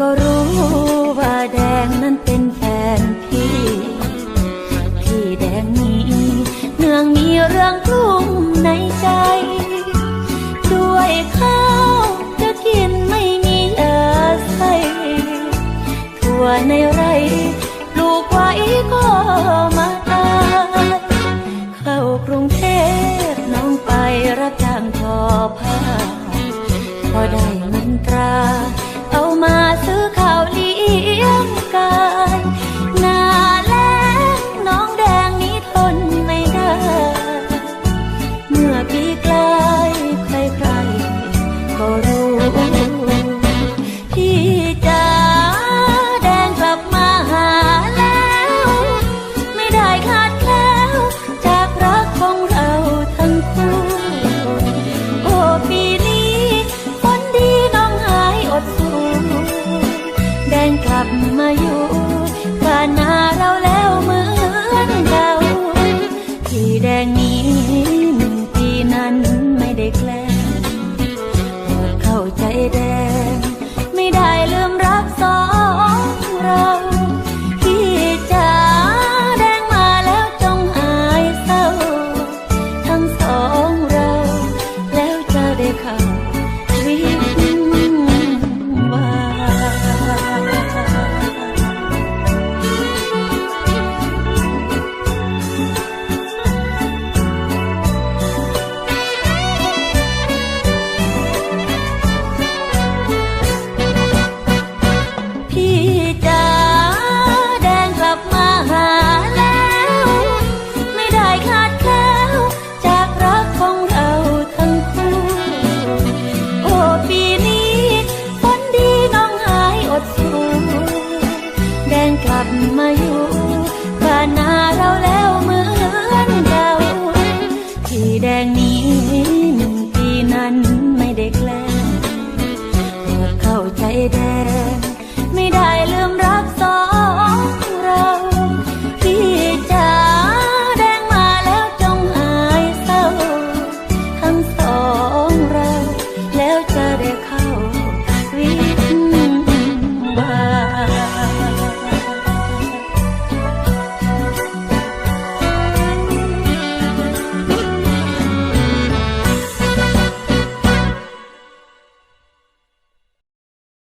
ก็รู้ว่าแดงนั้นเป็นแฟนพี่ พี่แดงนี้ เนื่องมีเรื่องกลุ้มในใจ ด้วยข้าวจะกินไม่มีเหลือใส่ทั่วในไรลูกไว้ก็มาตายเข้ากรุงเทพน้องไปรับจ้างทอผ้า พอได้เงินตรา เอามาซื้อ กลับมาอยู่ข้าหน้าเราแล้วมือ